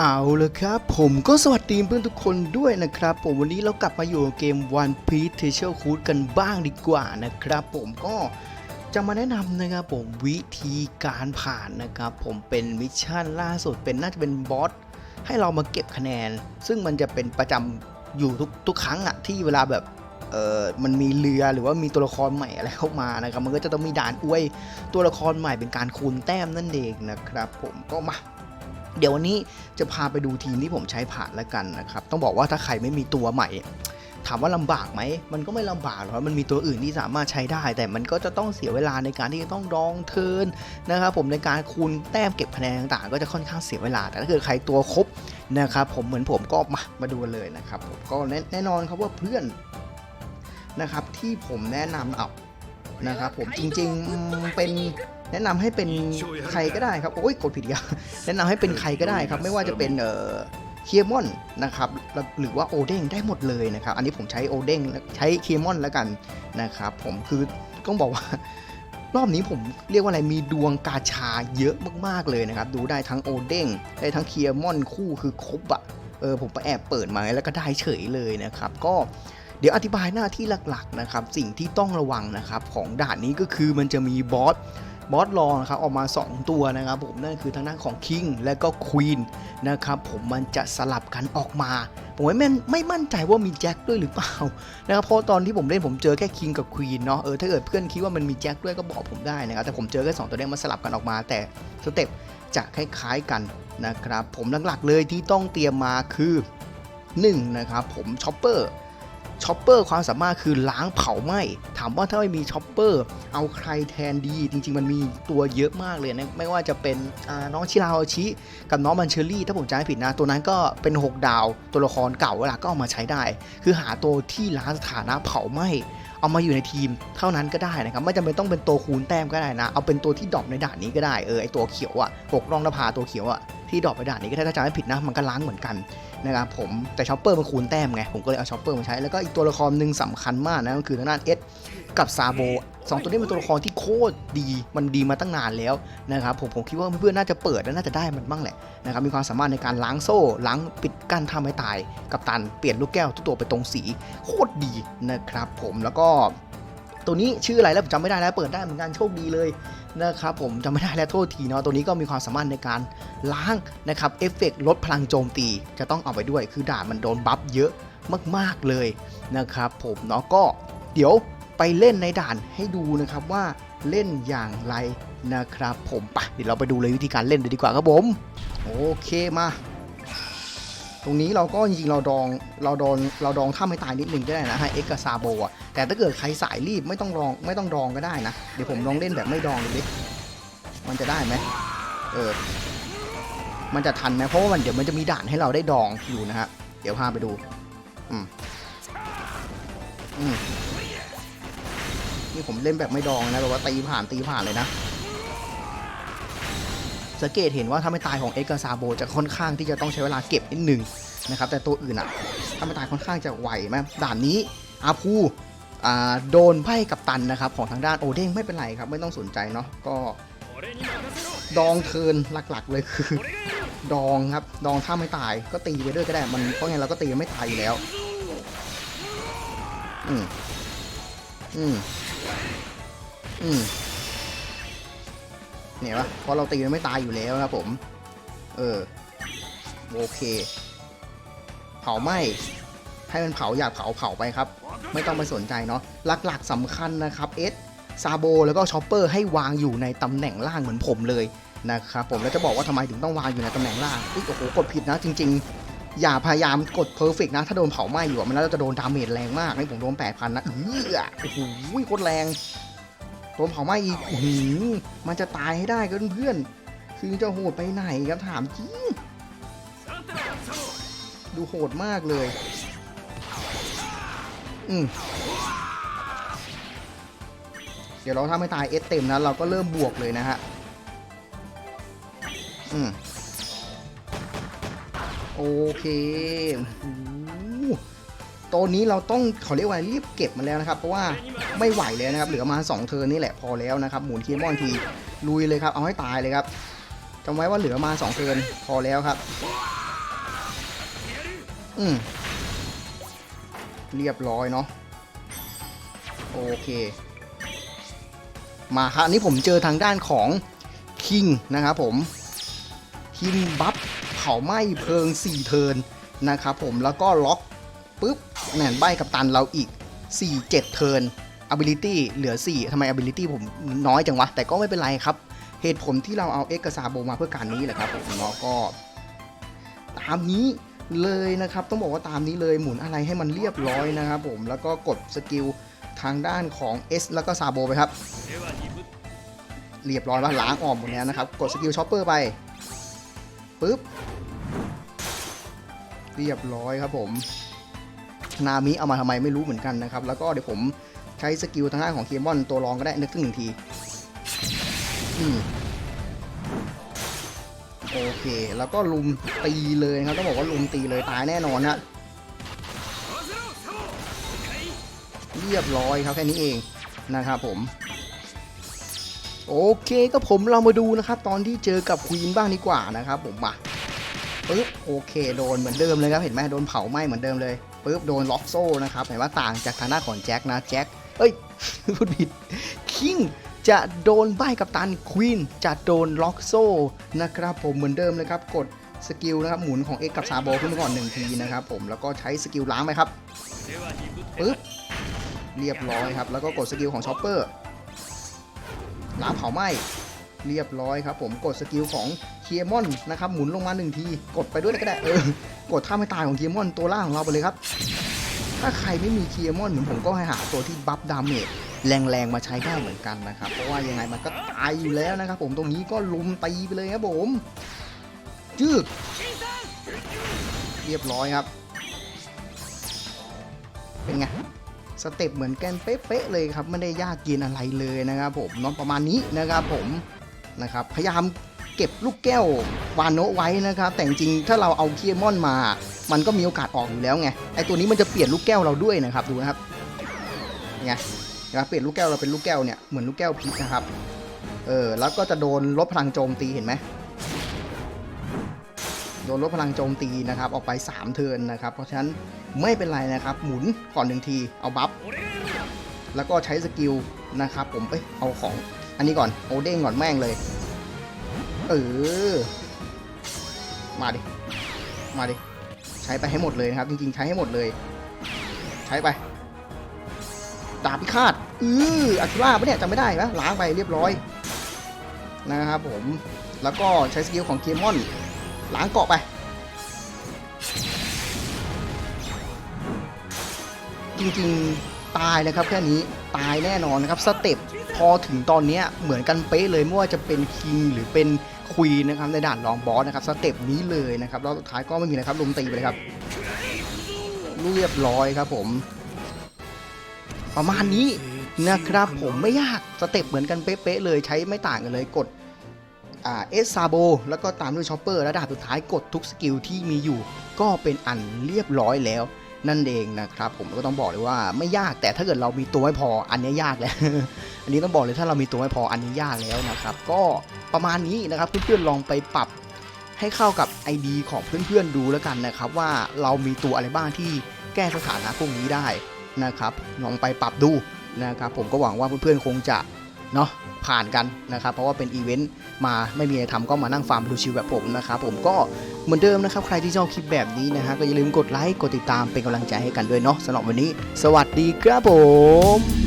เอาเลยครับผมก็สวัสดีเพื่อนทุกคนด้วยนะครับ ผมวันนี้เรากลับมาอยู่เกม One Piece Treasure Cruise กันบ้างดีกว่านะครับ ผมก็จะมาแนะนำนะครับผมวิธีการผ่านนะครับ ผมเป็นมิชชั่นล่าสุดเป็นน่าจะเป็นบอสให้เรามาเก็บคะแนน ซึ่งมันจะเป็นประจำอยู่ทุกทุกครั้งอะที่เวลาแบบเออมันมีเรือหรือว่ามีตัวละครใหม่อะไรเข้ามานะครับ มันก็จะต้องมีด่านอวยตัวละครใหม่เป็นการคูณแต้มนั่นเองนะครับ ผมก็มา เดี๋ยววันนี้จะพาไปดูทีมที่ผมใช้ผ่านแล้วกันนะครับ ต้องบอกว่าถ้าใครไม่มีตัวใหม่ ถามว่าลำบากไหม มันก็ไม่ลำบากหรอกมันมีตัวอื่นที่สามารถใช้ได้ แต่มันก็จะต้องเสียเวลาในการที่จะต้องดองเทินนะครับผมในการคูณแต้มเก็บคะแนนต่างๆ ก็จะค่อนข้างเสียเวลา แต่ถ้าเกิดใครตัวครบนะครับผมเหมือนผมก็มามาดูเลยนะครับผมก็แน่นอนครับว่าเพื่อนนะครับที่ผมแนะนำเอานะครับผมจริงๆเป็น แนะนำให้เป็นใครก็ได้ครับโอ้ยกดผิดอีกแนะนำให้เป็นใครก็ได้ครับ ไม่ว่าจะเป็นเอ่อเคียมอนนะครับหรือว่าโอเด้งได้หมดเลยนะครับ อันนี้ผมใช้โอเด้งใช้เคียมอนแล้วกันนะครับ ผมคือต้องบอกว่ารอบนี้ผมเรียกว่าอะไรมีดวงกาชาเยอะมากๆเลยนะครับ ดูได้ทั้งโอเด้งได้ทั้งเคียมอนคู่คือครบอะเออผมไปแอบเปิดมาแล้วก็ได้เฉยเลยนะครับ ก็เดี๋ยวอธิบายหน้าที่หลักๆนะครับ สิ่งที่ต้องระวังนะครับ ของด่านนี้ก็คือมันจะมีบอส บอสรองนะครับออกมา 2 ตัวนะครับผมนั่นคือทางด้านของคิงและก็ควีนนะครับผมมันจะสลับกันออกมาผมไม่แม่นไม่มั่นใจว่ามีแจ็คด้วยหรือเปล่านะครับเพราะตอนที่ผมเล่นผมเจอแค่คิงกับควีนเนาะเออถ้าเกิดเพื่อนคิดว่ามันมีแจ็คด้วยก็บอกผมได้นะครับแต่ผมเจอแค่สองตัวเนี้มาสลับกันออกมา แต่สเต็ปจะคล้ายๆกันนะครับผมหลักๆเลยที่ต้องเตรียมมาคือ1นะครับผมช็อปเปอร์ ช็อปเปอร์ความสามารถคือล้างเผาไหม้ถามว่าถ้าไม่มีช็อปเปอร์เอาใครแทนดี จริง ๆ มันมีตัวเยอะมากเลยนะไม่ว่าจะเป็นน้องชิราโอชิ กับน้องมันเชอรี่ ถ้าผมจำไม่ผิดนะ ตัวนั้นก็เป็น 6 ดาว ตัวละครเก่าเวลาก็เอามาใช้ได้ คือหาตัวที่ล้างสถานะเผาไหม้เอามาอยู่ในทีมเท่านั้นก็ได้นะครับ ไม่จำเป็นต้องเป็นตัวคูณแต้มก็ได้นะ เอาเป็นตัวที่ดรอปในด่านนี้ก็ได้เออไอตัวเขียวอะหกรองนภาตัวเขียวอะ ที่ดรอปในด่านนี้ก็ได้ถ้าจำไม่ผิดนะมันก็ล้างเหมือนกันนะครับผมแต่ช็อปเปอร์มันคูณแต้มไง ผมก็เลยเอาช็อปเปอร์มาใช้ แล้วก็อีกตัวละครหนึ่งสำคัญมากนะก็คือทางด้านเอสกับซาโบสองตัวนี้เป็นตัวละครที่โคตรดีมันดีมาตั้งนานแล้วนะครับผมผมคิดว่าเพื่อนๆน่าจะเปิดและน่าจะได้มันบ้างแหละนะครับมีความสามารถในการล้างโซ่ล้างปิดกั้นทำให้ตาย กับตันเปลี่ยนลูกแก้วทุกตัวไปตรงสีโคตรดีนะครับผมแล้วก็ ตัวนี้ชื่ออะไรแล้วผมจำไม่ได้แล้วเปิดได้เหมือนกันโชคดีเลยนะครับผมจำไม่ได้แล้วโทษทีเนาะตัวนี้ก็มีความสามารถในการล้างนะครับเอฟเฟกลดพลังโจมตีจะต้องเอาไปด้วย คือด่านมันโดนบัฟเยอะมากๆเลยนะครับผมเนาะก็เดี๋ยวไปเล่นในด่านให้ดูนะครับว่าเล่นอย่างไรนะครับผมไปเดี๋ยวเราไปดูเลยวิธีการเล่นเลยดีกว่าครับผม โอเคมา ตรงนี้เราก็จริงๆเราดองเราดองเราดองถ้าไม่ตายนิดนึงก็ได้นะให้เอ็กกับซาโบอะแต่ถ้าเกิดใครสายรีบไม่ต้องดองไม่ต้องดองก็ได้นะ เดี๋ยวผมลองเล่นแบบไม่ดองดูดิมันจะได้ไหมเออมันจะทันไหมเพราะว่ามันเดี๋ยวมันจะมีด่านให้เราได้ดองอยู่นะฮะเดี๋ยวพาไปดูอืมอืมนี่ผมเล่นแบบไม่ดองนะแบบว่าตีผ่านตีผ่านเลยนะ สังเกตเห็นว่าถ้าไม่ตายของเอ็กซ์ซาโบจะค่อนข้างที่จะต้องใช้เวลาเก็บนิดหนึ่งนะครับแต่ตัวอื่นอะถ้าไม่ตายค่อนข้างจะไหวไหมด่านนี้อาพูอ่าโดนไพ่กับตันนะครับของทางด้านโอเด้งไม่เป็นไรครับไม่ต้องสนใจเนาะก็ดองเทินหลักๆเลยคือ ดองครับดองถ้าไม่ตายก็ตีไปด้วยก็ได้มันเพราะไงเราก็ตีไม่ตายอยู่แล้วอืมอืมอืม เนี่ยปะเพราะเราตีมันไม่ตายอยู่แล้วนะครับผม เออ โอเค เผาไหม้ให้มันเผาอยากเผาเผาไปครับ ไม่ต้องไปสนใจเนาะหลักๆสำคัญนะครับเอสซาโบแล้วก็ชอปเปอร์ให้วางอยู่ในตำแหน่งล่างเหมือนผมเลยนะครับผมแล้วจะบอกว่าทำไมถึงต้องวางอยู่ในตำแหน่งล่างอุ๊ยโอ้โหกดผิดนะจริง ๆ อย่าพยายามกดเพอร์เฟกนะ ถ้าโดนเผาไหม้อยู่มันน่าจะโดนดาเมจแรงมากนี่ผมโดน 8,000 นะเออโอ้โหโคตรแรง โดนเผาไหม้อีกโอ้โหมันจะตายให้ได้กันเพื่อนคือจะโหดไปไหนครับถามจริงดูโหดมากเลย อืมเดี๋ยวเราถ้าไม่ตายเอสเต็มนะเราก็เริ่มบวกเลยนะฮะ อืมโอเคอ ตัวนี้เราต้องเขาเรียกว่ารีบเก็บมาแล้วนะครับ เพราะว่าไม่ไหวแล้วนะครับ เหลือมา2เทิร์นนี่แหละพอแล้วนะครับ หมุนคีย์มอนทีลุยเลยครับ เอาให้ตายเลยครับจำไว้ว่าเหลือมา2เทิร์นพอแล้วครับ อืมเรียบร้อยเนาะโอเค มาครับอันนี้ผมเจอทางด้านของคิงนะครับผมคิงบัฟเผาไหม้เพลิง 4 เทิร์นนะครับผมแล้วก็ล็อกปุ๊บ แหน่นใบกับตันเราอีก 4 7 เทิร์น ability เหลือ 4ทำไม ability ผมน้อยจังวะ แต่ก็ไม่เป็นไรครับ เหตุผลที่เราเอาเอ็กซาโบมาเพื่อการนี้แหละครับผมเนาะก็ ตามนี้เลยนะครับ ต้องบอกว่าตามนี้เลยหมุนอะไรให้มันเรียบร้อยนะครับผมแล้วก็กดสกิลทางด้านของ S แล้วก็ซาโบไปครับ เรียบร้อยแล้วล้างออกหมดแล้วนะครับ กดสกิลช็อปเปอร์ไปปึ๊บ เรียบร้อยครับผม นามิเอามาทำไมไม่รู้เหมือนกันนะครับ แล้วก็เดี๋ยวผมใช้สกิลทางด้านของเคมอนตัวรองก็ได้นึกถึงหนึ่งทีโอเค แล้วก็ลุมตีเลยครับต้องบอกว่าลุมตีเลยตายแน่นอนฮะเรียบร้อยครับแค่นี้เองนะครับผม โอเคก็ผมเรามาดูนะครับ ตอนที่เจอกับควีนบ้างดีกว่านะครับผมมา ปึ๊บโอเคโดนเหมือนเดิมเลยครับเห็นไหมโดนเผาไหม้เหมือนเดิมเลยปึ๊บโดนล็อกโซ่นะครับเห็นว่าต่างจากทางหน้านของแจ็คนะแจ็คเอ้ยพูดผิดคิงจะโดนใบกับตันควีนจะโดนล็อกโซ่นะครับผมเหมือนเดิมเลยครับกดสกิลนะครับหมุนของ X กับซาโบขึ้นมาก่อนหนึ่งทีนะครับผมแล้วก็ใช้สกิลล้างไปครับปึ๊บเรียบร้อยครับแล้วก็กดสกิลของช็อปเปอร์ล้างเผาไหม้เรียบร้อยครับผมกดสกิลของ เคียมอนนะครับหมุนลงมาหนึ่งที กดไปด้วยก็ได้เออกดท่าไม่ตายของเคียมอนตัวล่างของเราไปเลยครับ ถ้าใครไม่มีเคียมอนเหมือนผมก็ให้หาตัวที่บัฟดาเมจแรงๆมาใช้ได้เหมือนกันนะครับ เพราะว่ายังไงมันก็ตายอยู่แล้วนะครับ ผมตรงนี้ก็ลุมตีไปเลยครับผมจืดเรียบร้อยครับ เป็นไงสเต็ปเหมือนกันเป๊ะๆเลยครับไม่ได้ยากเย็นอะไรเลยนะครับผมน้องประมาณนี้นะครับผมนะครับพยายาม เก็บลูกแก้ววานโนะไว้นะครับ แต่จริงถ้าเราเอาเคียมอนมา มันก็มีโอกาสออกอยู่แล้วไงไอตัวนี้มันจะเปลี่ยนลูกแก้วเราด้วยนะครับดูนะครับไงนะเปลี่ยนลูกแก้วเราเป็นลูกแก้วเนี่ยเหมือนลูกแก้วพิษนะครับเออแล้วก็จะโดนลดพลังโจมตีเห็นไหมโดนลดพลังโจมตีนะครับ ออกไป 3 เทินนะครับ เพราะฉะนั้นไม่เป็นไรนะครับ หมุนก่อนหนึ่งที เอาบัฟ แล้วก็ใช้สกิลนะครับ ผม เอ้ย เอาของ อันนี้ก่อน โอเด้งก่อนแม่งเลย เออ มาดิ มาดิ ใช้ไปให้หมดเลยนะครับ จริงๆ ใช้ให้หมดเลย ใช้ไป ดาบพิฆาตอืออัคิล่าปะเนี่ยจำไม่ได้ปะล้างไปเรียบร้อย นะครับผม แล้วก็ใช้สกิลของเคมอนล้างเกาะไปจริงๆตายเลยครับ แค่นี้ตายแน่นอนนะครับสเต็ปพอถึงตอนเนี้ยเหมือนกันเป๊ะเลยไม่ว่าจะเป็นคิงหรือเป็น ควีนนะครับในด่านรองบอสนะครับสเต็ปนี้เลยนะครับแล้วสุดท้ายก็ไม่มีนะครับลุมตีไปเลยครับเรียบร้อยครับผม ประมาณนี้นะครับผมไม่ยากสเต็ปเหมือนกันเป๊ะๆเลยใช้ไม่ต่างกันเลยกดเอสซาโบแล้วก็ตามด้วยช็อปเปอร์และดาบสุดท้ายกดทุกสกิลที่มีอยู่ ก็เป็นอันเรียบร้อยแล้ว นั่นเองนะครับ ผมก็ต้องบอกเลยว่าไม่ยากแต่ถ้าเกิดเรามีตัวไม่พออันนี้ยากแล้ว อันนี้ต้องบอกเลยถ้าเรามีตัวไม่พออันนี้ยากแล้วนะครับ ก็ประมาณนี้นะครับเพื่อนๆลองไปปรับให้เข้ากับ ID ของเพื่อนๆดูแล้วกันนะครับ ว่าเรามีตัวอะไรบ้างที่แก้สถานะพวกนี้ได้นะครับลองไปปรับดูนะครับ ผมก็หวังว่าเพื่อนๆคงจะ เนาะผ่านกันนะครับ เพราะว่าเป็นอีเวนต์มาไม่มีอะไรทำก็มานั่งฟาร์มดูชิวแบบผมนะครับผมก็เหมือนเดิมนะครับ ใครที่ชอบคลิปแบบนี้นะฮะก็อย่าลืมกดไลค์กดติดตามเป็นกำลังใจให้กันด้วยเนาะสำหรับวันนี้ สวัสดีครับผม